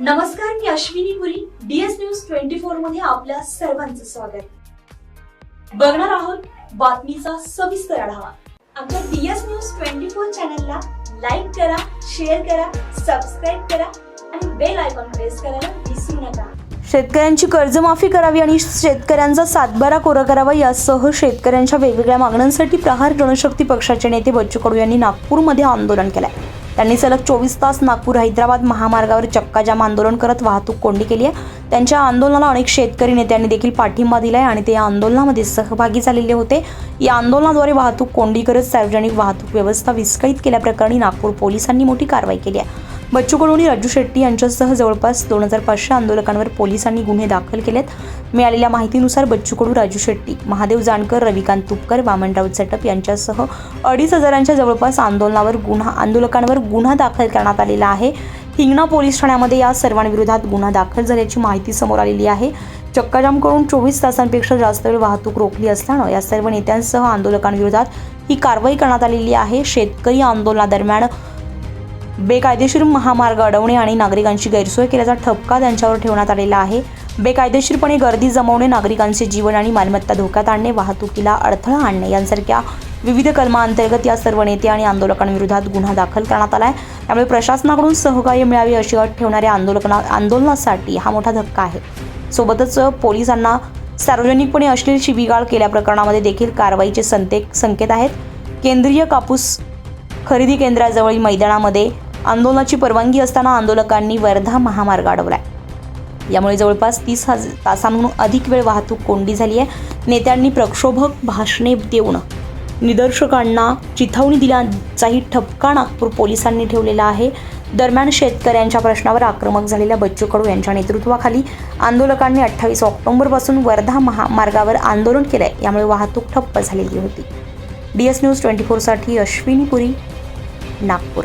नमस्कार मी Ashwini Puri. DS news twenty फोरमध्ये आपल्या सर्वांचं स्वागत. बघणार आहोत बातमीचा सविस्तर आढावा. आमच्या डीएस न्यूज ट्वेंटी फोर चॅनलला लाईक करा शेअर करा सबस्क्राईब करा आणि बेल आयकॉन प्रेस करायला विसरू नका. शेतकऱ्यांची कर्जमाफी करावी आणि शेतकऱ्यांचा सातबारा कोरा करावा यासह शेतकऱ्यांच्या वेगवेगळ्या मागण्यांसाठी प्रहार जनशक्ती पक्षाचे नेते बच्चू कडू यांनी नागपूरमध्ये आंदोलन केलंय. त्यांनी सलग चोवीस तास नागपूर हैदराबाद महामार्गावर चक्काजाम आंदोलन करत वाहतूक कोंडी केली आहे. त्यांच्या आंदोलनाला अनेक शेतकरी नेत्यांनी देखील पाठिंबा दिला आहे आणि ते या आंदोलनामध्ये सहभागी झालेले होते. या आंदोलनाद्वारे वाहतूक कोंडी करत सार्वजनिक वाहतूक व्यवस्था विस्कळीत केल्याप्रकरणी नागपूर पोलिसांनी मोठी कारवाई केली आहे. बच्चू कडू आणि राजू शेट्टी यांच्यासह जवळपास दोन हजार पाचशे आंदोलकांवर पोलिसांनी गुन्हे दाखल केलेत. मिळालेल्या माहितीनुसार बच्चू कडू राजू शेट्टी महादेव जानकर रविकांत तुपकर वामनराव चटप यांच्यासह अडीच हजारांच्या जवळपास आंदोलनावर गुन्हा आंदोलकांवर गुन्हा दाखल करण्यात आलेला आहे. हिंगणा पोलीस ठाण्यामध्ये या सर्वांविरोधात गुन्हा दाखल झाल्याची माहिती समोर आलेली आहे. चक्काजाम करून चोवीस तासांपेक्षा जास्त वेळ वाहतूक रोखली असल्यानं या सर्व नेत्यांसह आंदोलकांविरोधात ही कारवाई करण्यात आलेली आहे. शेतकरी आंदोलनादरम्यान बेकायदेशीर महामार्ग अडवणे आणि नागरिकांची गैरसोय केल्याचा ठपका त्यांच्यावर ठेवण्यात आलेला आहे. बेकायदेशीरपणे गर्दी जमवणे नागरिकांचे जीवन आणि मालमत्ता धोक्यात आणणे वाहतुकीला अडथळा आणणे यांसारख्या विविध कलमांतर्गत या सर्व नेते आणि आंदोलकांविरोधात गुन्हा दाखल करण्यात आला आहे त्यामुळे प्रशासनाकडून सहकार्य मिळावे अशी अट ठेवणाऱ्या आंदोलकांना आंदोलनासाठी हा मोठा धक्का आहे. सोबतच पोलिसांना सार्वजनिकपणे अश्लील शिबिगाळ केल्या प्रकरणामध्ये देखील कारवाईचे संते संकेत आहेत. केंद्रीय कापूस खरेदी केंद्राजवळील मैदानामध्ये आंदोलनाची परवानगी असताना आंदोलकांनी वर्धा महामार्ग अडवलाय. यामुळे जवळपास तीस हज तासांहून अधिक वेळ वाहतूक कोंडी झाली आहे. नेत्यांनी प्रक्षोभक भाषणे देऊन निदर्शकांना चिथावणी दिल्याचाही ठपका नागपूर पोलिसांनी ठेवलेला आहे. दरम्यान शेतकऱ्यांच्या प्रश्नावर आक्रमक झालेल्या बच्चू कडू यांच्या नेतृत्वाखाली आंदोलकांनी अठ्ठावीस ऑक्टोबरपासून वर्धा महामार्गावर आंदोलन केलंय. यामुळे वाहतूक ठप्प झालेली होती. डी एस न्यूज ट्वेंटी फोरसाठी अश्विनी पुरी नागपूर.